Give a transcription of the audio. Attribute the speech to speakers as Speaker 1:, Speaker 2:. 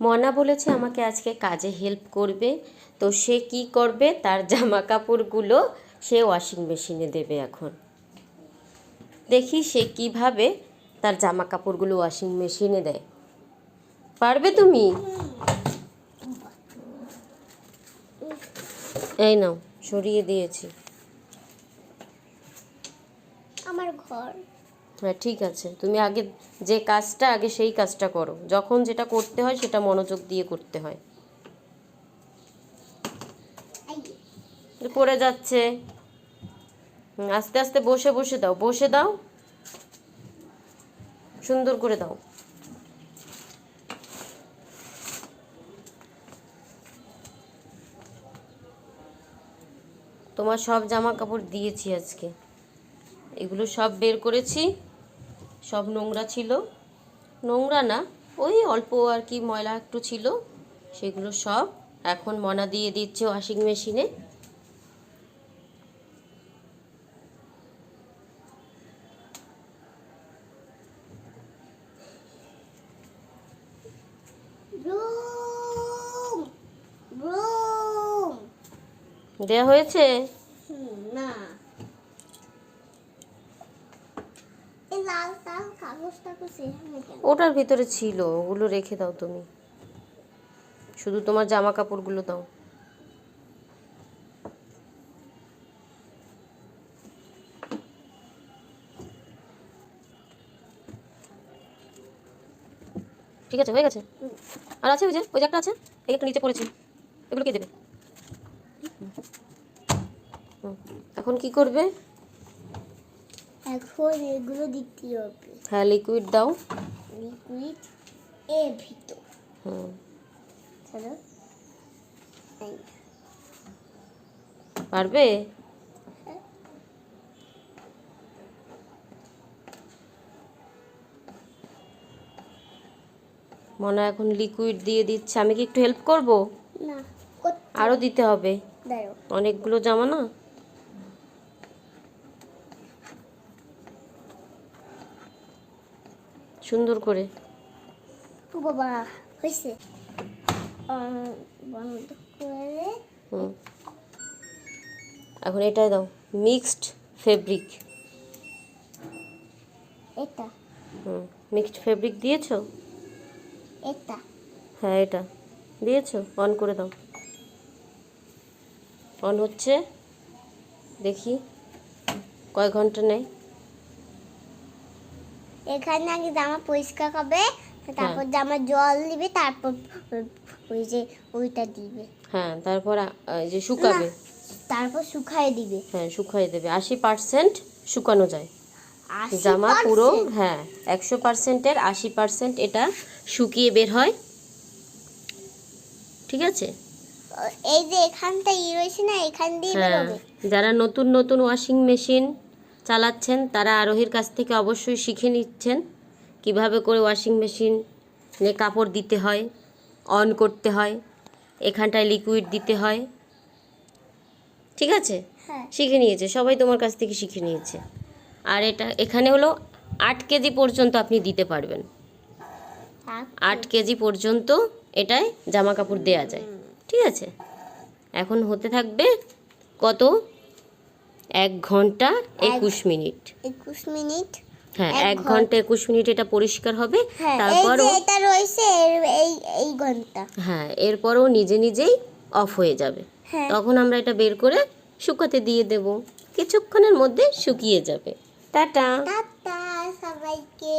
Speaker 1: মনা বলেছে আমাকে আজকে কাজে হেল্প করবে। তো সে কি করবে? তার জামা কাপড়গুলো সে ওয়াশিং মেশিনে দেবে এখন। দেখি সে কীভাবে তার জামা কাপড়গুলো ওয়াশিং মেশিনে দেয়। পারবে তুমি? এই নাও, সরিয়ে দিয়েছি।
Speaker 2: আমার ঘর।
Speaker 1: হ্যাঁ ঠিক আছে। তুমি আগে যে কাজটা আগে সেই কাজটা করো। যখন যেটা করতে হয় সেটা মনোযোগ দিয়ে করতে হয়। পড়ে যাচ্ছে। আস্তে আস্তে বসে বসে দাও। বসে দাও। সুন্দর করে দাও। তোমার সব জামা কাপড় দিয়েছি আজকে। এগুলো সব বের করেছি। সব নোংরা ছিল। নোংরা না ওই অল্প আর কি ময়লা একটু ছিল। সেগুলো সব এখন মনা দিয়ে দিচ্ছে ওয়াশিং মেশিনে দেয়া হয়েছে?
Speaker 2: না।
Speaker 1: ওটার ভিতরে ছিল, ওগুলো রেখে দাও তুমি। শুধু তোমার জামা কাপড়গুলো দাও। ঠিক আছে, হয়ে গেছে। আর আছে ওই যে, ওই একটা আছে, এই একটা নিচে পড়েছে। এগুলো কে দেবে। এখন কি করবে?
Speaker 2: এখন এগুলো দিতে হবে।
Speaker 1: হ্যাঁ লিকুইড দাও।
Speaker 2: লিকুইড এ ভিতর।
Speaker 1: হুম।
Speaker 2: চলো।
Speaker 1: পারবে? মনে এখন লিকুইড দিয়ে দিচ্ছে। আমি কি একটু হেল্প করব?
Speaker 2: না
Speaker 1: আরও দিতে হবে। অনেকগুলো জামা না সুন্দর করে।
Speaker 2: ও বাবা হয়েছে বন্ধ করে।
Speaker 1: হুম। এখন এটাই দাও মিক্সড ফেব্রিক।
Speaker 2: এটা।
Speaker 1: হুম মিক্সড ফেব্রিক দিয়েছ?
Speaker 2: এটা।
Speaker 1: হ্যাঁ এটা। দিয়েছ? অন করে দাও। অন হচ্ছে দেখি কয় ঘণ্টা নেয়?
Speaker 2: এখানে আগে জামা পরিষ্কার হবে তারপর জামা জল দিবে তারপর ওই যে ওইটা দিবে।
Speaker 1: হ্যাঁ তারপর যে শুকাবে।
Speaker 2: তারপর শুকায় দিবে।
Speaker 1: হ্যাঁ শুকাই দেবে। আশি পার্সেন্ট শুকানো যায়।
Speaker 2: 80%
Speaker 1: জামা পুরো হ্যাঁ একশো পার্সেন্টের আশি পার্সেন্ট এটা শুকিয়ে বের হয়। ঠিক আছে?
Speaker 2: এই যে এখানটা ই রয়েছে না এখান দিয়ে
Speaker 1: হ্যাঁ যারা নতুন নতুন ওয়াশিং মেশিন চালাচ্ছেন তারা আরোহীর কাছ থেকে অবশ্যই শিখে নিচ্ছেন কীভাবে করে ওয়াশিং মেশিন কাপড় দিতে হয় অন করতে হয় এখানটায় লিকুইড দিতে হয়। ঠিক আছে?
Speaker 2: হ্যাঁ।
Speaker 1: শিখে নিয়েছে সবাই তোমার কাছ থেকে শিখে নিয়েছে। আর এটা এখানে হলো আট কেজি পর্যন্ত আপনি দিতে পারবেন। আট কেজি। পর্যন্ত এটায় জামা কাপড় দেওয়া যায়। ঠিক আছে? এখন হতে থাকবে কত? এক ঘণ্টা একুশ মিনিট।
Speaker 2: একুশ মিনিট।
Speaker 1: হ্যাঁ
Speaker 2: এক
Speaker 1: ঘণ্টা একুশ মিনিট এটা পরিষ্কার হবে।
Speaker 2: হ্যাঁ
Speaker 1: তারপর
Speaker 2: যে এটা রয়েছে এই এই ঘণ্টা।
Speaker 1: হ্যাঁ এরপরও নিজে নিজেই অফ হয়ে যাবে।
Speaker 2: হ্যাঁ।
Speaker 1: তখন আমরা এটা বের করে শুকাতে দিয়ে দেব। কিছুক্ষণের মধ্যে শুকিয়ে যাবে। টাটা।
Speaker 2: টাটা সবাইকে।